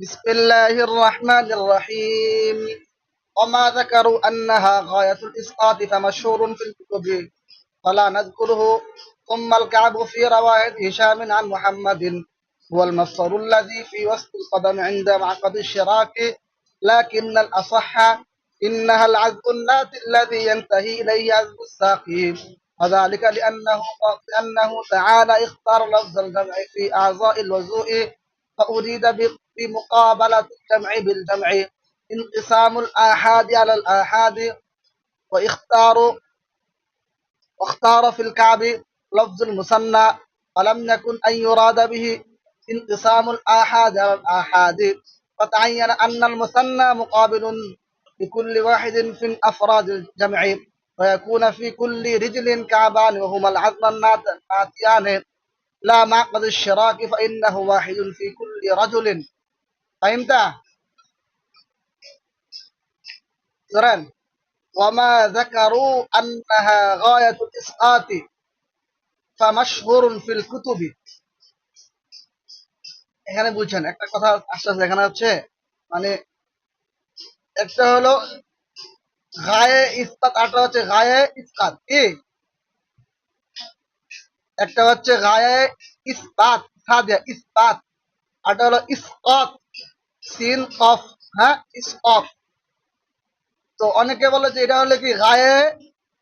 بسم الله الرحمن الرحيم. وما ذكروا أنها غاية الإسقاط فمشهور في الكتب. فلا نذكره. ثم الكعب في رواية هشام عن محمد. هو المفصل الذي في وسط القدم عند معقد الشراك. لكن الأصح إنها العزب الناتي الذي ينتهي إليه عزب الساقي وذلك لأنه لأنه تعالى اختار لفظ الجمع في أعضاء الوضوء فأريد بمقابلة الجمع بالجمع. انقسام الآحاد على الآحاد. واختار واختار في الكعب لفظ المثنى ولم يكن أن يراد به انقسام الآحاد على الآحاد. فتعين أن المثنى مقابل لكل واحد في أفراد الجمع. ويكون في كل رجل كعبان وهما العظم الناتيان. لا معقد الشراك فإنه واحد في كل رجل فهمت؟ زران وما ذكروا أنها غاية الإسقاط فمشهور في الكتب এখানে বুঝছেন একটা কথা আস্তে আস্তে এখানে হচ্ছে মানে একটা হলো গায়ে ইস্পাত আরটা হচ্ছে গায়ে ইস্পাত কি একটা হচ্ছে গায়ে ইস্পাত সাদিয়া ইস্পাত। আরটা হলো ইস্কত, সিন কফ হ্যাঁ ইস্কত। তো অনেকে বলে যে এটা হলো কি গায়ে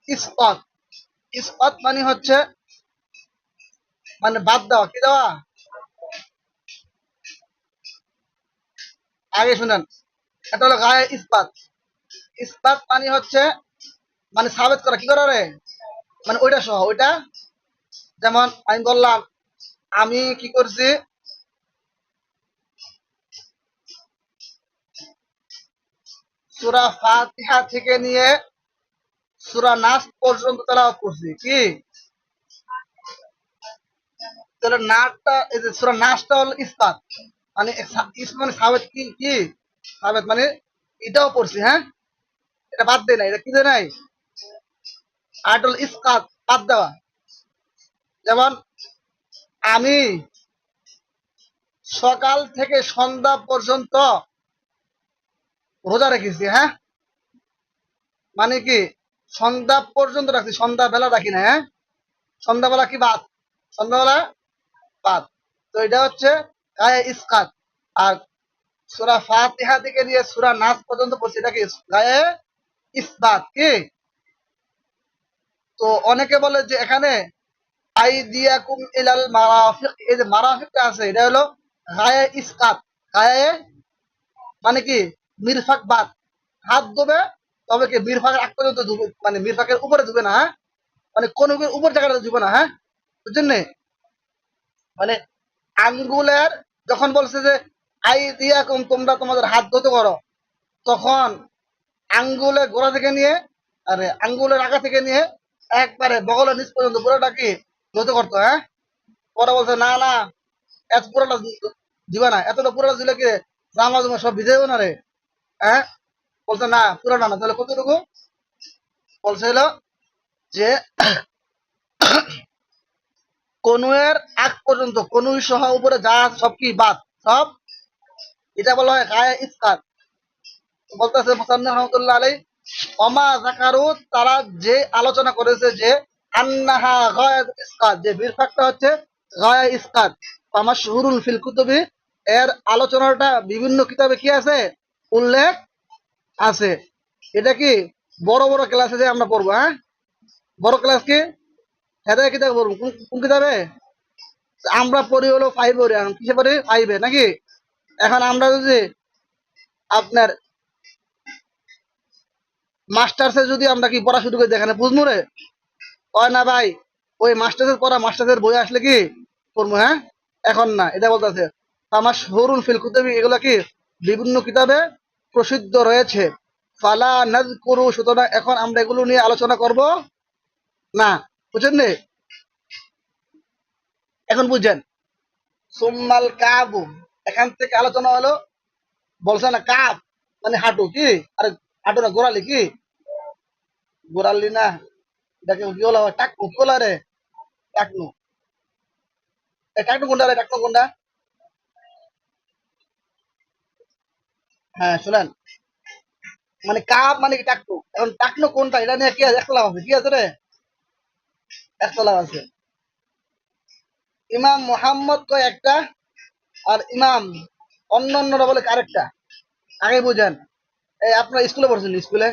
ইস্কত। ইস্পাত মানে হচ্ছে মানে বাদ দেওয়া, কি দেওয়া? আগে শুনেন এটা হলো গায়ে ইস্পাত। ইস্পাত মানে হচ্ছে মানে সাবেত করা, কি করা রে? মানে ওইটা সহ, ওইটা যেমন আমি বললাম, আমি কি করছি? সুরা ফাতিহা থেকে নিয়ে সুরা পর্যন্ত করছি, কি? তাহলে নাচটা এই যে সুরা নাচটা হলো ইস্পাত মানে মানে সাবেত কি কি? সাবেত মানে এটাও পড়ছি হ্যাঁ? এটা বাদ দেয় নাই, এটা কি দেয় নাই? এটা ইস্কাত বাদ দেওয়া। যেমন, আমি সকাল থেকে সন্ধ্যা পর্যন্ত রোজা রেখেছি হ্যাঁ? মানে কি, সন্ধ্যা পর্যন্ত রাখছি সন্ধ্যা বেলা রাখি না হ্যাঁ? সন্ধ্যাবেলা কি বাদ? সন্ধ্যাবেলা বাদ। তো এটা হচ্ছে গায়ে ইস্কাত। আর সুরা ফাতিহা থেকে নিয়ে সুরা নাচ পর্যন্ত পড়ছি, এটা কি, গায়ে ইসবাত, কি? তো অনেকে বলে যে এখানে আই দিয়াকুম ইলাল মারাফিক। এই যে মারাফিকটা আছে, এটা হলো গায়ে ইসকাত। গায়ে মানে কি? মিরফাক বাদ। হাত ধোবে, তবে কি মিরফাকের আগ পর্যন্ত ধুবে মানে মিরফাকের উপরে ধুবে না হ্যাঁ? মানে কোন উপর জায়গাটা ধুবে না হ্যাঁ? বুঝছেন মানে আঙ্গুলের যখন বলছে যে আই দিয়াকুম তোমরা তোমাদের হাত ধুতে করো তখন আঙ্গুলের গোড়া থেকে নিয়ে, আরে আঙ্গুলের আগা থেকে নিয়ে একবারে বগলের নিচ পর্যন্ত পুরোটা কি ধুতে করতো হ্যাঁ? পরে বলছে, না না, এত পুরোটা দিবা না এতটা পুরোটা দিলে কি জামা জমা সব ভিজে না রে? হ্যাঁ? বলছে, না, পুরোটা না, তাহলে কতটুকু? বলছে হলো যে, কনুয়ের আগ পর্যন্ত কনুই সহ উপরে যা সব কি বাদ, সব, এটা বলা হয় গায়ে ইস্কাত বলতেছে মোসান্নি রহমতুল্লাহ আলাই অমা জাকারু, তারা যে আলোচনা করেছে যে আন্নাহা ইসকাত। যে হচ্ছে ইসকাত। ফিল কুতুবি। এর আলোচনাটা বিভিন্ন কিতাবে কি আছে? উল্লেখ আছে। এটা কি? বড় বড় ক্লাসে যে আমরা পড়ব হ্যাঁ? বড় ক্লাস কি? হেদায় কিতাবে কোন কিতাবে? আমরা পড়ি হলো ফাইভ পড়ি কিসে পড়ি? ফাইভে নাকি? এখন আমরা যদি আপনার মাস্টার্সে যদি আমরা কি পড়া শুরু করি এখানে বুঝব রে হয় না ভাই? ওই মাস্টার্সের পড়া মাস্টার্সের বই আসলে কি পড়ব হ্যাঁ? এখন না, এটা বলতেছে। আমার শহরুল ফিল কুতুবি, এগুলো কি? বিভিন্ন কিতাবে প্রসিদ্ধ রয়েছে। ফালা নাজ করু সুতরাং এখন আমরা এগুলো নিয়ে আলোচনা করব। না বুঝছেন এখন বুঝছেন সোম্মাল কাবু, এখান থেকে আলোচনা হলো, বলছে না কাপ মানে হাঁটু, কি? আরে হাঁটু না গোড়ালি, কি? গোড়ালি না টাকনু, কোলা রে? টাকনু। এ, টাকনু কোনটা রে? টাকনু কোনটা? হ্যাঁ শুনেন। মানে কাপ মানে কি টাকনু? এখন টাকনু কোনটা? এটা নিয়ে কি আছে? একটা লাভ আছে কি আছে রে? একটা লাভ আছে। ইমাম মোহাম্মদ কয় একটা? আর ইমাম অন্য অন্যরা বলে আরেকটা আগে বুঝেন। এই আপনার স্কুলে পড়ছেন স্কুলে?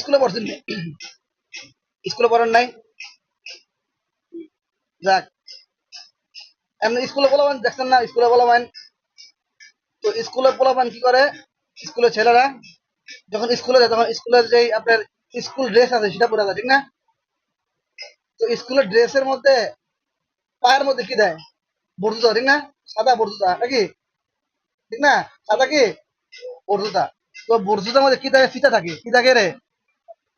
স্কুলে পড়ছেন স্কুলে পড়েন নাই? যাক। এমনি স্কুলে পোলাবেন দেখছেন না, স্কুলে পোলাবেন তো স্কুলে পোলাবেন কি করে? স্কুলের ছেলেরা যখন স্কুলে যায়, তখন স্কুলের যে আপনার স্কুল ড্রেস আছে, সেটা পরে যায় ঠিক না? তো স্কুলের ড্রেসের মধ্যে পায়ের মধ্যে কি দেয়? বর্জুতা ঠিক না? সাদা বর্জুতা নাকি? ঠিক না? সাদা কি? বর্জুতা তো বর্জুতার মধ্যে কি থাকে? ফিতা থাকে। কি থাকে রে?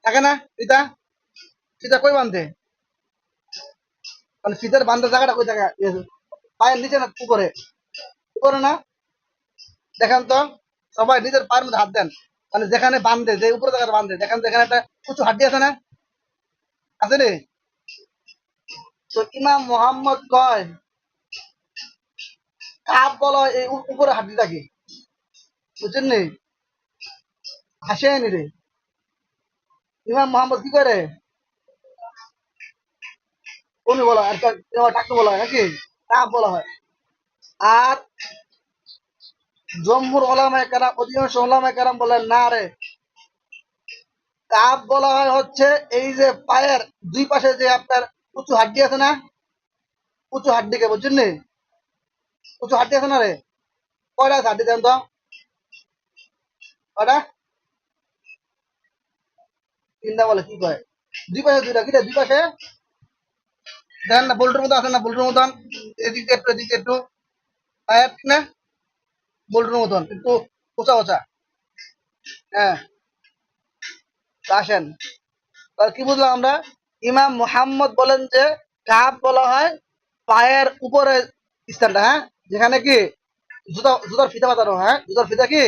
থাকে না, ফিতা। ফিতা কই বান্ধে? মানে ফিতার বান্ধার জায়গাটা কই থাকে? পায়ের নিচে না উপরে উপরে না? দেখেন তো, সবাই নিজের পায়ের মধ্যে হাত দেন। মানে যেখানে বান্ধে, যে উপরে জায়গাটা বান্ধে, দেখেন তো এখানে একটা উঁচু হাড্ডি আছে না? আছে রে তো ইমাম মোহাম্মদ কয়, কাপ বলা, এই উপ- উপরে হাড্ডিটাকে বুঝছেন নি? হাসেনি রে। ইমাম মোহাম্মদ কি করে? উনি বলা হয় ডাক্তার বলা হয় নাকি? কাপ বলা হয়। আর জম্মুর ওলামায় কারাম, অধিকাংশ ওলামায় কারাম বলেন না রে। কাপ বলা হয় হচ্ছে, এই যে পায়ের দুই পাশে যে আপনার উঁচু হাড্ডি আছে না? উঁচু হাড্ডিকে বুঝছেন নি? উঁচু হাড্ডি আছে না রে? কয়টা আছে হাড্ডি দেন তো কয়টা? তিনটা বলে কি কয়? দুই পাশে দুইটা কিটা দুই পাশে? দেখেন না বোল্টের মতো আছে না বোল্টের মতন? এদিক একটু এদিক একটু। না? বোল্টের মতন একটু উঁচা উঁচা। হ্যাঁ। আসেন। তাহলে কি বুঝলাম আমরা? ইমাম মুহাম্মদ বলেন যে কাপ বলা হয় পায়ের উপরে স্থানটা হ্যাঁ? যেখানে কি? জুতা জুতার ফিতা বাঁধানো হয়, জুতার ফিতা কি?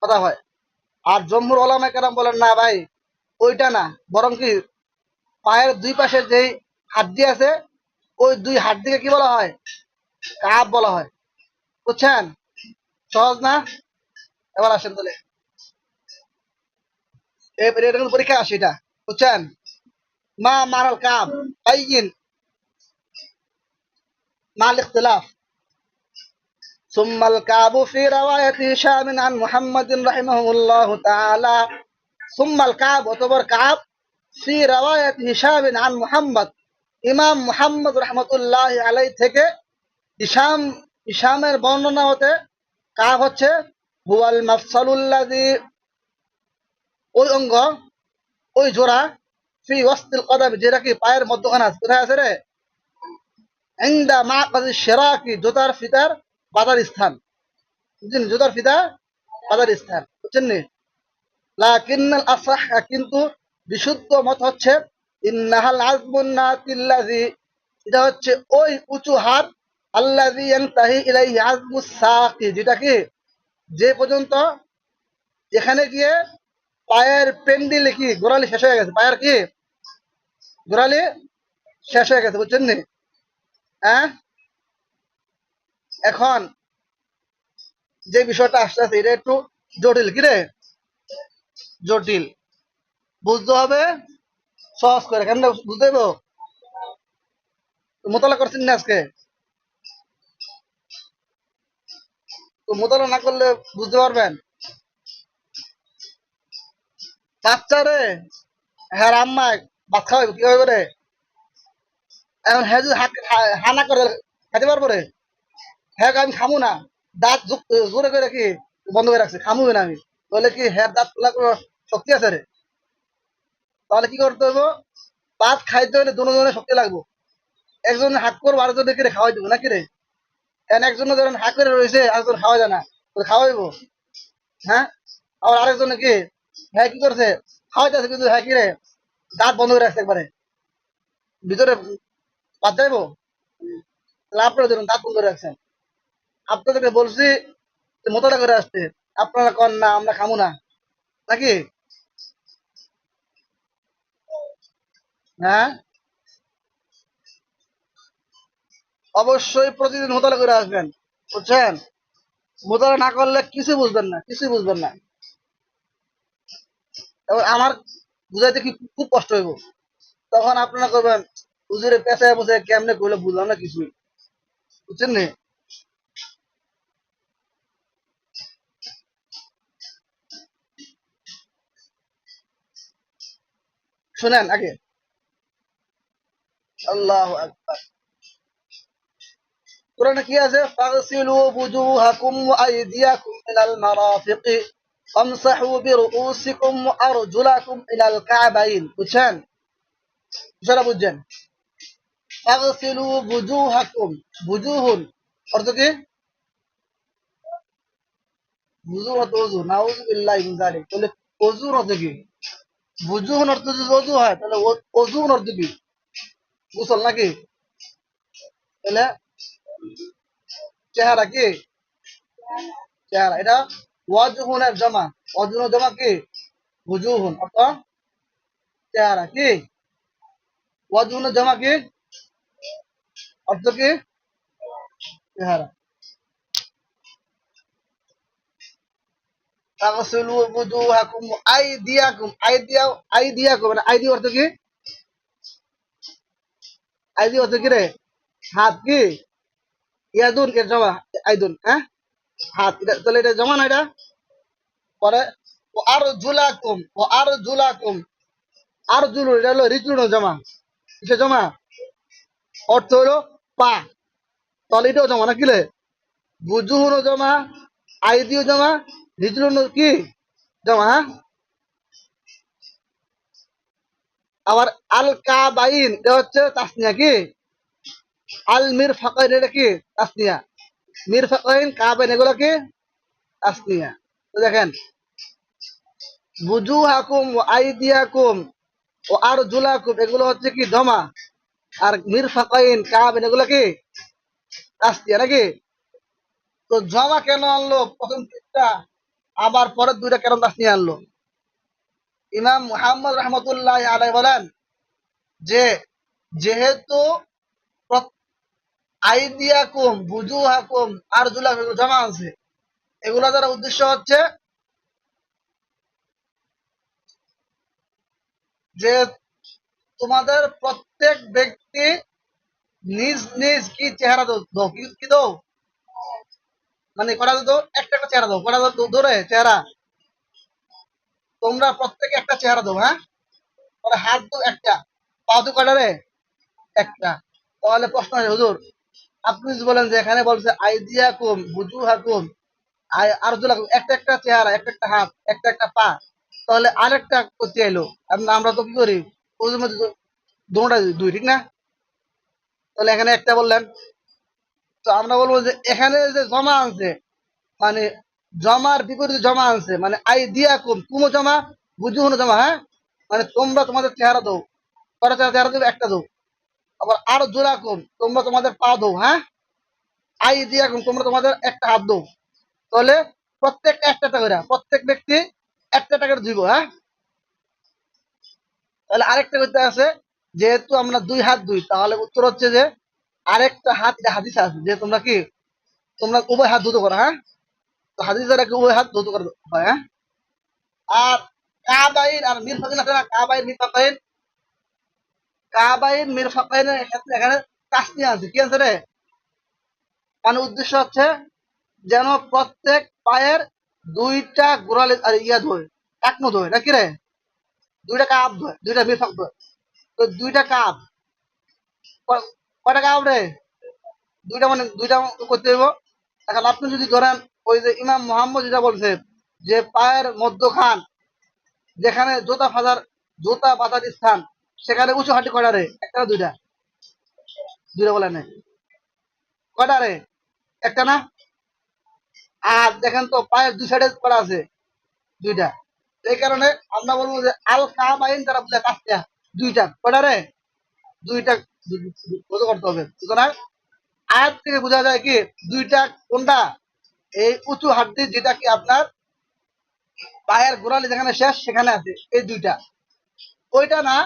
বাঁধা হয়। আর জম্মুর ওলামা কেরাম বলেন না ভাই ওইটা না বরং কি পায়ের দুই পাশে যেই হাড্ডি আছে ওই দুই হাড্ডিকে কি বলা হয় কাপ বলা হয় বুঝছেন সহজ না এবার আসেন তাহলে এবার এটা কিন্তু পরীক্ষা আসে এটা বুঝছেন মা মারাল কাব বাইয়িন مع الاختلاف ثم الكعب في رواية هشام عن محمد رحمه الله تعالى সুম্মাল কাব, অতবর কাব। সি রাওয়ায়াত হিসাবিন আন মুহাম্মদ। ইমাম মুহাম্মদ রহমতুল্লাহ আলাই থেকে ইসাম ইসামের বর্ণনা হতে কাব হচ্ছে, হুয়াল মাফসালুল্লাদি ওই অঙ্গ, ওই জোড়া, ফি ওয়াস্তিল কদম, যেটা কি পায়ের মধ্যখানে আছে, কোথায় আছে রে? ইন্দা মা কাজি সেরা কি জোতার ফিতার বাজার স্থান। জোতার ফিতা বাজার স্থান। বুঝছেন লাকিন্নাল আসাহ কিন্তু বিশুদ্ধ মত হচ্ছে, ইন্নাহাল আজমুন নাতিল্লাযী। এটা হচ্ছে ওই উঁচু হাত, আল্লাযী ইয়ানতাহি ইলাইহি আজমুস সাকি। যেটা কি? যে পর্যন্ত এখানে গিয়ে পায়ের পেন্ডিলে কি? গোড়ালি শেষ হয়ে গেছে। পায়ের কি? গোড়ালি শেষ হয়ে গেছে, বুঝছেন নি? হ্যাঁ এখন যে বিষয়টা আসতে আছে এটা একটু জটিল, কি রে? জটিল। বুঝতে হবে? সহজ করে। কেন বুঝতে হইব? তো মোতালা করছেন না আজকে? তো মোতালা না করলে বুঝতে পারবেন? বাচ্চারে হ্যাঁ আম্মা, ভাত খাওয়াইব কি হবে রে? এখন হ্যাঁ যদি হাত হা- হা না করে খেতে পারব রে? হ্যাঁ আমি খামু না। দাঁত জোরে করে কি বন্ধ করে রাখছে। খামু না আমি। বলে কি হ্যাঁ দাঁত খোলা শক্তি আছে রে। তাহলে কি করতে হইব? ভাত খাইতে হলে দুজনের শক্তি লাগবো। একজন হাত করব আরেকজন কে খাওয়াই দেবো, নাকি রে? এখন একজন ধরেন হাত করে রয়েছে, আরেকজন খাওয়া যায় না খাওয়াইবো হ্যাঁ? আবার আরেকজন কি? হ্যাঁ কি করছে? খাওয়াইতেছে কিন্তু হ্যাঁ কি রে? দাঁত বন্ধ করে রাখছে একবারে। ভিতরে বাদ যাইবো? তাহলে আপনারা ধরুন, দাঁত বন্ধ করে রাখছেন। আপনাদেরকে বলছি মোতাটা করে আসতে। আপনারা কন না, আমরা খামু না। নাকি? হ্যাঁ? অবশ্যই প্রতিদিন মোতালা করে আসবেন, বুঝছেন? মোতালা না করলে কিছু বুঝবেন না, কিছু বুঝবেন না। এবার আমার বুঝাইতে কি খুব কষ্ট হইব? তখন আপনারা করবেন, হুজুরে পেঁচায় বসে কেমনে করলে বুঝলাম না কিছুই। বুঝছেন নি? শোনেন আগে। আল্লাহ আকবার। কোরআনে কি আছে? ফাগসিলু বুজুহাকুম ওয়া আইদিয়াকুম ইলাল মারাফিকি আমসাহু বিরুউসিকুম ওয়া আরজুলাকুম ইলাল কাবাইন। বুঝছেন? বুঝারা বুঝছেন? ফাগসিলু বুজুহাকুম, বুজুহুন। অর্থ কি? বুজু অর্থ ওযু নাউযু বিল্লাহি মিন যালিক। তাহলে ওযুর অর্থ কি? বুজুহুন অর্থ যদি ওযু হয়, তাহলে ওযুন অর্থ কি? গোসল নাকি? তাহলে চেহারা কি? চেহারা। এটা ওয়াজুহুনের জমা। ওয়াজুহুনের জমা কি? বুজুহুন অর্থ চেহারা কি? ওয়াজুহুনের জমা কি? অর্থ কি? চেহারা। তাগসিলু বুজুহাকুম আইদিয়াকুম। আইদিয়া আইদিয়াকুম মানে আইদি অর্থ কি? আইদি অর্থ কি রে হাত কি? ইয়াদুন এর জমা আইদুন হ্যাঁ? হাত এটা- তাহলে এটা জমা না এটা? পরে, ও আর জুলাকুম ও আর জুলাকুম আর জুলু এটা হলো রিজুন জমা। কিসে জমা? অর্থ হলো পা। তাহলে এটাও জমা না কিলে বুজুহুনও জমা আইদিও জমা রিজুন কি? জমা হ্যাঁ? আবার আল কাবাইন এটা হচ্ছে তাসনিয়া কি? আল মির ফাকাইন এটা কি? তাসনিয়া। মির ফাকাইন কাবাইন, এগুলো কি? তাসনিয়া। তো দেখেন বুজু হাকুম ও আইদিয়াকুম ও আর জুলাকুম এগুলো হচ্ছে কি? জমা। আর মির ফাকাইন কাবাইন, এগুলো কি? তাসনিয়া, নাকি? তো জমা কেন আনলো? প্রথম তিনটা, আবার পরের দুইটা কেন তাসনিয়া আনলো? ইমাম মুহাম্মদ রহমতুল্লাহ আলাই বলেন যে যেহেতু আইদিয়াকুম বুজুহাকুম আর জমা আছে এগুলো দ্বারা উদ্দেশ্য হচ্ছে যে তোমাদের প্রত্যেক ব্যক্তি নিজ নিজ কি চেহারা দাও, কি দাও মানে কটা দাও একটা একটা চেহারা দাও কটা ধরে চেহারা। তোমরা প্রত্যেকে একটা চেহারা দেবো হ্যাঁ? তাহলে হাত তো একটা, পা তো কটা রে একটা। তাহলে প্রশ্ন আছে হুজুর, আপনি বলেন যে এখানে বলছে আইদিয়া কুম বুজু হাকুম আরজুলা একটা একটা চেহারা, একটা একটা হাত, একটা একটা পা। তাহলে আরেকটা করতে এলো আমরা তো কি করি? ওদের মধ্যে দুটা দুই, ঠিক না? তাহলে এখানে একটা বললেন। তো আমরা বলব যে এখানে যে জমা আনছে মানে জমার বিপরীতে জমা আনছে মানে আই দিয়া কুম, কুমো জমা, বুঝু হনো জমা হ্যাঁ? মানে তোমরা তোমাদের চেহারা দাও কটা চেহারা দেবে, একটা দাও আবার আর জোড়া কুম, তোমরা তোমাদের পা দাও হ্যাঁ? আই দিয়া কুম, তোমরা তোমাদের একটা হাত দাও তাহলে প্রত্যেক একটা করে প্রত্যেক ব্যক্তি একটা টাকা দিব হ্যাঁ? তাহলে আরেকটা করতে আছে, যেহেতু আমরা দুই হাত দুই, তাহলে উত্তর হচ্ছে যে আরেকটা হাত হাদিস আছে, যে তোমরা কি, তোমরা উভয় হাত ধুতো করো হ্যাঁ? হয় হ্যাঁ? আর না? কি রে? মানে উদ্দেশ্য হচ্ছে যেন প্রত্যেক পায়ের দুইটা গোড়ালি আর ইয়া ধোয় একনো ধোয় নাকি রে? দুইটা কাপ ধোয়, দুইটা মিরফাক ধোয়। তো দুইটা কাপ। কয়টা কাপ রে? দুইটা মানে দুইটা করতে হইব। এখন আপনি যদি ধরেন ওই যে ইমাম মোহাম্মদ যেটা বলছে, যে পায়ের মধ্যখান যেখানে জোতা ফাজার জোতা বাঁধার স্থান, সেখানে উঁচু হাঁটি কয়টা রে একটা দুইটা? দুইটা বলে নেই। কয়টা রে একটা না? আর দেখেন তো পায়ের দুই সাইডে করা আছে? দুইটা। এই কারণে আমরা বলব যে আল কাবাইন তারা বুঝে কাজটা দুইটা। কয়টা রে দুইটা করতে হবে। সুতরাং আয়াত থেকে বোঝা যায় কি, দুইটা কোনটা? এই উঁচু হাড্ডি যেটা কি আপনার পায়ের গোড়ালি যেখানে শেষ, সেখানে আছে, এই দুইটা। ওইটা না,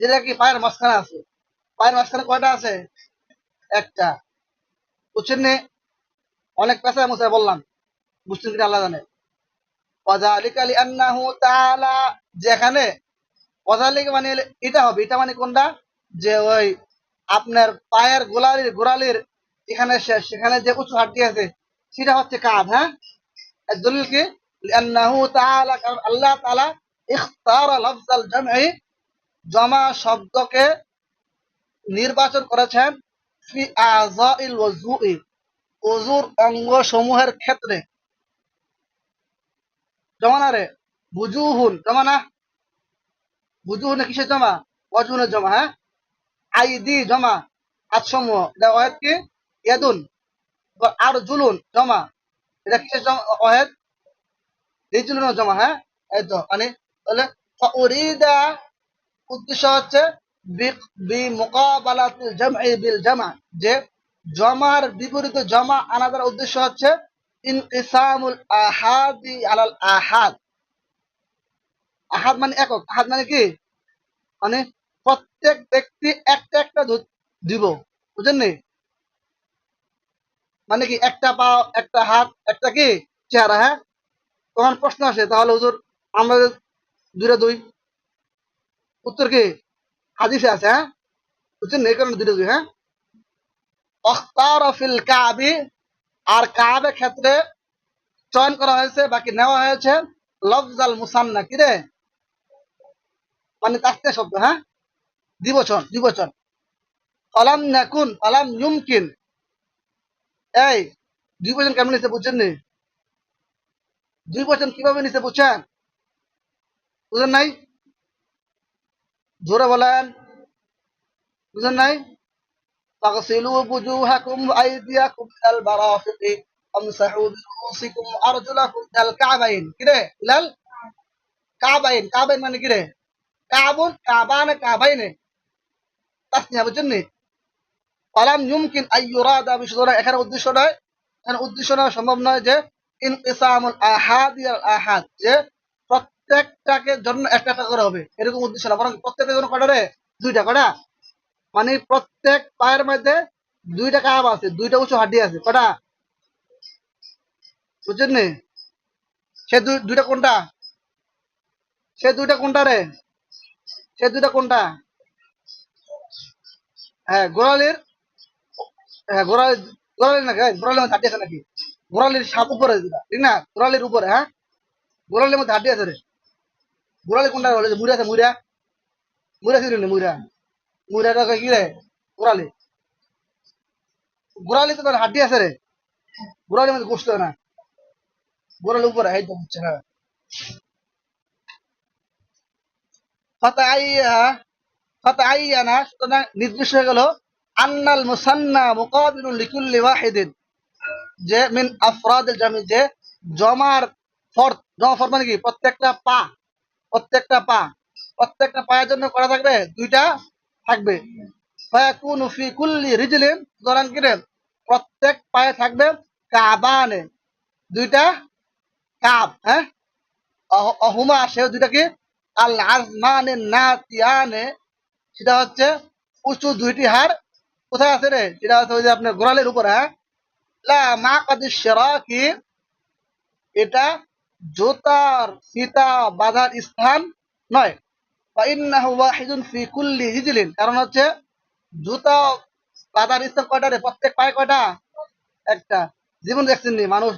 যেটা কি পায়ের মাঝখানে আছে। পায়ের মাঝখানে কয়টা আছে? একটা। বুঝছেন নে? অনেক পেশায় মুসায় বললাম। বুঝছেন কিনা আল্লাহ জানে। ওয়াজালিকা লিআন্নাহু তাআলা, যেখানে ওয়াজালিকা মানে এটা হবে। এটা মানে কোনটা? যে ওই আপনার পায়ের গোলালির গোড়ালির এখানে শেষ, সেখানে যে উঁচু হাড্ডি আছে সেটা হচ্ছে কাঁধ হ্যাঁ? দলিল কি আল্লাহ তাআলা ইখতারা লফজাল জমা শব্দকে নির্বাচন করেছেন ফি অঙ্গ সমূহের ক্ষেত্রে। জমা না রে? বুজুহুন, জমা না? বুজুহুন কিসের জমা? ওয়াজুনের জমা হ্যাঁ? আইদি জমা এটা ওয়াহেদ কি ইয়াদুন। আর জুলুন, জমা। জমা? হ্যাঁ? এই তো মানে তাহলে উদ্দেশ্য হচ্ছে যে জমার বিপরীতে জমা আনা দ্বারা উদ্দেশ্য হচ্ছে ইনকিসামুল আলাল আহাদ। আহাদ মানে একক। আহাদ মানে কি? মানে প্রত্যেক ব্যক্তি একটা একটা দিব। বুঝেন নি মানে কি একটা পা একটা হাত, একটা কি? চেহারা হ্যাঁ? তখন প্রশ্ন আসে, তাহলে হুজুর আমরা দুইটা দুই। উত্তর কি? হাদিসে আছে হ্যাঁ? বুঝছেন এই কারণে দুইটা দুই হ্যাঁ? অখতার ফিল কাবি, আর কাবের ক্ষেত্রে চয়ন করা হয়েছে, বাকি নেওয়া হয়েছে লফজাল মুসান্না, কি রে? মানে তাস্তে শব্দ হ্যাঁ? দ্বিবচন দ্বিবচন। ফালাম নাকুন ফালাম ইউমকিন। এই, দুই পার্সেন্ট কেমন নিছে বুঝছেন নি? দুই পার্সেন্ট কীভাবে নিছে বুঝছেন? বুঝেন নাই? জোরে বলেন। বুঝেন নাই? ফাগসিলু বুজুহাকুম আইদিয়াকুম আল বারাফিকি আমসাহু বিরুসিকুম আরজুলাকুম আল কাবাইন। কি রে, বিলাল? কাবাইন কাবাইন মানে কি রে? কাবুন কাবান, কাবাইনে। তাসনিয়া বুঝছেন নি? ফালাম ইউমকিন আই ইউরাদা বিশুদ্ধ এখানে উদ্দেশ্য নয়, এখানে উদ্দেশ্য নেওয়া সম্ভব নয় যে ইনকিসামুল আহাদ ইয়াল আহাদ, যে প্রত্যেকটাকে জন্য একটা করে হবে। এরকম উদ্দেশ্য না, বরং প্রত্যেকটা জন্য কটা রে? দুইটা কটা মানে প্রত্যেক পায়ের মধ্যে দুইটা কাব আছে, দুইটা উঁচু হাড্ডি আছে কটা বুঝছেন নি? সে দুইটা কোনটা? সে দুইটা কোনটা রে? সে দুইটা কোনটা? হ্যাঁ গোড়ালির হ্যাঁ গোড়ালি হ্যাঁ, মধ্যে হাড্ডি আছে না? হ্যাঁ? রে। গোড়ালি না গোড়ালি। গোড়ালি মধ্যে না। গোড়ালির উপরে তো বুঝছে হ্যাঁ। ফাতাইয়া ফাতাইয়ানা সুতরাং নির্দিষ্ট হয়ে গেল। আন্নাল মুসান্না মুকাবিলুন লিকুল্লি ওয়াহিদিন। যে মিন আফরাদিল জামি, যে জমার ফর্দ জমা ফর্দ মানে কি? প্রত্যেকটা পা প্রত্যেকটা পা, প্রত্যেকটা পায়ের জন্য করা থাকবে, দুইটা থাকবে। ফায়াকুনু ফি কুল্লি রিজলিন সুতরাং কি প্রত্যেক পায়ে থাকবে কাবানে, দুইটা কাব হ্যাঁ? অহ- অহুমা সে দুইটা কি? আল আজমানে নাতিয়ানে, সেটা হচ্ছে উঁচু দুইটি হার কোথায় আছে রে? সেটা হচ্ছে ওই যে আপনার গোড়ালির উপরে হ্যাঁ? মা কি এটা জুতার ফিতা বাঁধার স্থান নয়। কারণ হচ্ছে জুতা বাঁধার স্থান কয়টা রে? প্রত্যেক পায়ে কয়টা? একটা। জীবন দেখছেন নি? মানুষ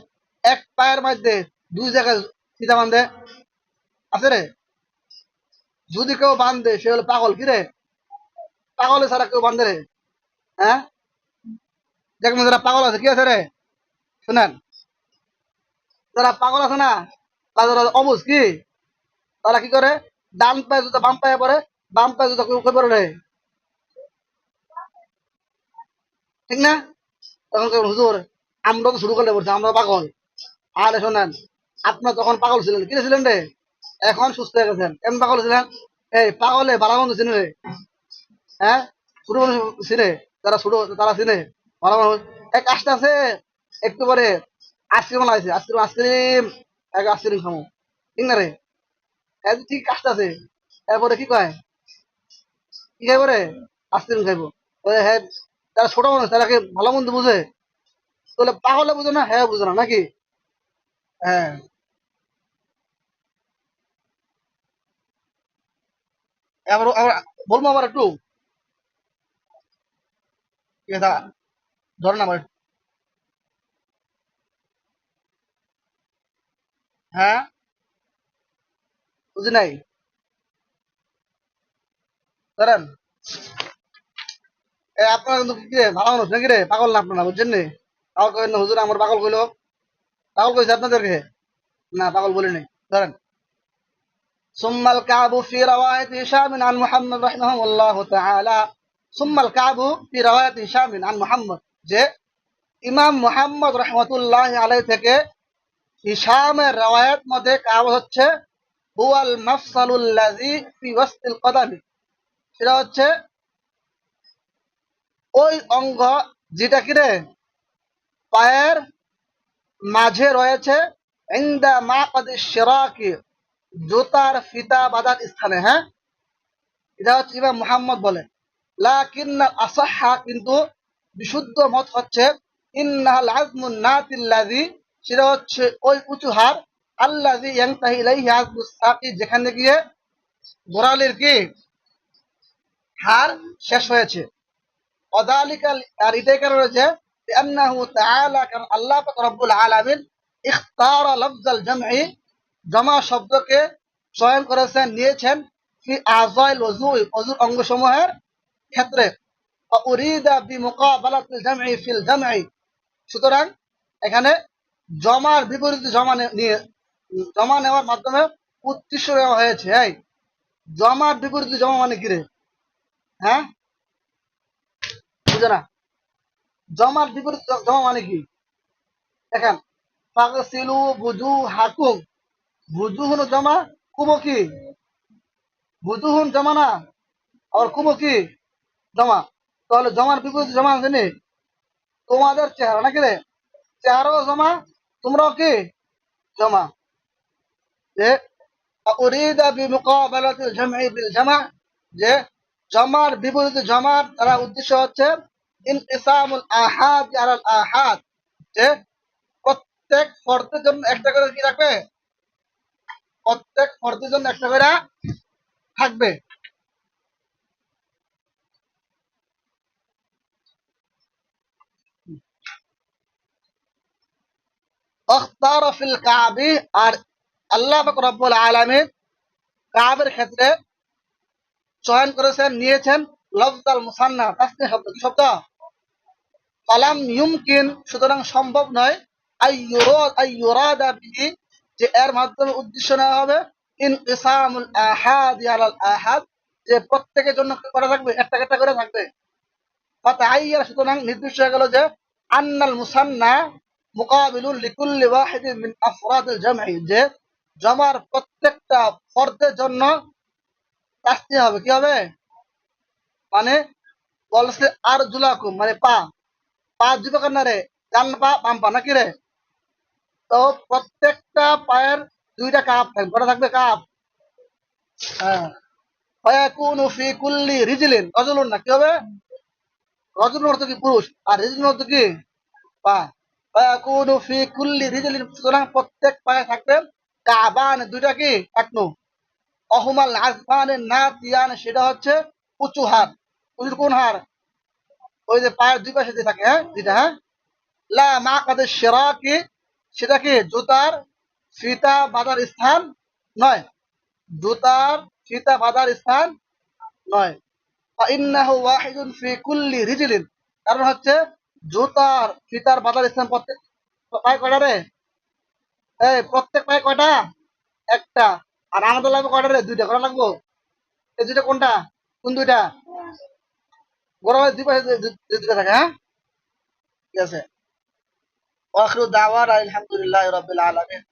এক পায়ের মধ্যে দুই জায়গায় ফিতা বাঁধে। আছে রে? যদি কেউ বাঁধে, সে হলো পাগল। কি রে? পাগল ছাড়া কেউ বাঁধে রে? হ্যাঁ? দেখবেন যারা পাগল আছে, কি আছে রে? শুনেন। যারা পাগল আছে না তারা অবুজ কি? তারা কি করে? ডান পায়ে জুতা, বাম পায়ে পরে, বাম পায়ে জুতা কই পরে রে। ঠিক না? তখন হুজুর আমরা তো শুরু করলে বলছি আমরা পাগল। আরে শোনেন আপনার তখন পাগল ছিলেন। কি ছিলেন রে? এখন সুস্থ হয়ে গেছেন। কেমন পাগল ছিলেন? এই, পাগলে বালা বন্ধু চিনে রে। হ্যাঁ? মানুষ চিনে যারা ছোট, তারা চিনে। ভালো মানুষ এক কাজটা আছে একটু পরে আইসক্রিম বানাইছে আইসক্রিম আইসক্রিম, এক আইসক্রিম খামো। ঠিক না রে? যে ঠিক কাজটা আছে এরপরে কি কয়? কি খাইব রে? আইসক্রিম খাইব। হ্যাঁ তারা ছোট মানুষ, তারা কি ভালো মন্দ বুঝে? তাহলে পাগলে বুঝে না? হ্যাঁ বুঝে না। নাকি? হ্যাঁ। বলব আবার একটু। ঠিক আছে ধরেন আবার একটু। হ্যাঁ বুঝি নাই ধরেন এ আপনার কিন্তু কি রে ভালো মানুষ নাকি রে পাগল না আপনারা বুঝছেন নি পাগল কইেন না হুজুর আমার পাগল কইলো পাগল কইছে আপনাদেরকে না পাগল বলি নাই ধরেন ثم الكعب في رواية هشام عن محمد رحمه الله تعالى সুম্মাল কাবু ফি রাওয়ায়াত হিসামিন আন মুহাম্মদ, যে ইমাম মুহাম্মদ রহমতুল্লাহ আলাই থেকে হিশামের রাওয়ায়াত মধ্যে কাব হচ্ছে, হুয়াল মাফসালুল্লাজি ফি ওয়াসতিল কদামি। সেটা হচ্ছে, ওই অঙ্গ যেটা কি রে পায়ের মাঝে রয়েছে, ইন্দা মা কদ শিরাকি, জুতার ফিতা বাঁধার স্থানে হ্যাঁ? এটা হচ্ছে ইমাম মুহাম্মদ বলে। লাকিন্না আসাহা কিন্তু বিশুদ্ধ মত হচ্ছে, ইন্নাহাল আজমুন নাতিল্লাযী সেটা হচ্ছে ওই উঁচু হার আল্লাযী ইয়ানতাহি ইলাইহি আজমুস সাকি, যেখানে গিয়ে কি হার শেষ হয়েছে। অদালিকাল আর এটাই কারণ হয়েছে আল্লাহ পাক রব্বুল আলামিন ইখতারা লফজাল জামঈ, জমা শব্দকে চয়ন করেছেন, নিয়েছেন ফি ওযু, ওযুর অঙ্গসমূহের ক্ষেত্রে সুতরাং এখানে জমার বিপরীতে জমা নিয়ে, জমা নেওয়ার মাধ্যমে উদ্দেশ্য নেওয়া হয়েছে। এই, জমার বিপরীতে জমা মানে কি রে? হ্যাঁ? বুঝে না। জমার বিপরীত জমা মানে কি? দেখেন, ফাগসিলু বুজু হাকুম বুজুহুন জমা, কুমো কি? বুজুহুন জমা না আর কুমো কি? জমা। তাহলে জমার বিপরীত জমা আছে নি? তোমাদের চেহারা, নাকি রে? চেহারাও জমা, তোমরাও কি? জমা। যে বিমুকাবালাতিল জামঈ বিল জামা, যে জমার বিপরীতে জমার দ্বারা উদ্দেশ্য হচ্ছে ইনকিসামুল আহাদ আলাল আহাদ। যে প্রত্যেক ফর্দের জন্য একটা করে কি রাখবে? প্রত্যেক ফর্দের জন্য একটা করে থাকবে। অখতার ফিল কাবি আর আল্লাহ রব্বুল আলামিন কাবের ক্ষেত্রে চয়ন করেছেন, নিয়েছেন লফজাল মুসান্না তাসনি শব্দ, কি শব্দ? কালাম ইউমকিন, সুতরাং সম্ভব নয় যে এর মাধ্যমে উদ্দেশ্য নেওয়া হবে, ইন ইসামুল আহাদ আলাল আহাদ, যে প্রত্যেকের জন্য করা থাকবে? একটা একটা করে থাকবে। সুতরাং নির্দিষ্ট হয়ে গেল যে আন্নাল মুসান্না মুকাবিলুল লিকুল্লি ওয়াহিদিন মিন আফরাদিল জামঈ, যে জমার প্রত্যেকটা ফর্দের জন্য তাসনি হবে। কি হবে? মানে বলছে, আর জুলাকুম মানে পা। পা দুটো কান্নারে ডান পা, বাম পা, নাকি রে? তো প্রত্যেকটা পায়ের দুইটা কাপ থাকবে। কটা থাকবে? কাপ। হ্যাঁ। ফি কুল্লি রিজলিন। রজুলুন না, কি হবে? রজুলুন অর্থ কি? পুরুষ। আর রিজলুন অর্থ কি? পা। প্রত্যেক পায়ে থাকবে কাবান, দুইটা কি? অহমাল সেটা হচ্ছে উঁচু হার উঁচু কোন হার ওই যে পায়ের দুই পাশে যে থাকে হ্যাঁ? হ্যাঁ? লা মা কাদের সেরা কি সেটা কি? জুতার ফিতা বাঁধার স্থান নয়। জুতার ফিতা বাঁধার স্থান নয়। ইন্নাহু ওয়াহিদুন ফি কুল্লি রিজলিন। কারণ হচ্ছে জুতার ফিতার বাজার ইসলাম প্রত্যেক পায়ে কয়টা রে? এই, প্রত্যেক পায়ে কয়টা? একটা। আর আমাদের লাগবে কয়টা রে? দুইটা। কটা লাগবো? এই দুইটা কোনটা? কোন দুইটা? গরমের দুই পাশে দুইটা থাকে হ্যাঁ? ঠিক আছে। আখরু দাওয়ার আলহামদুলিল্লাহ রবিল আলামিন।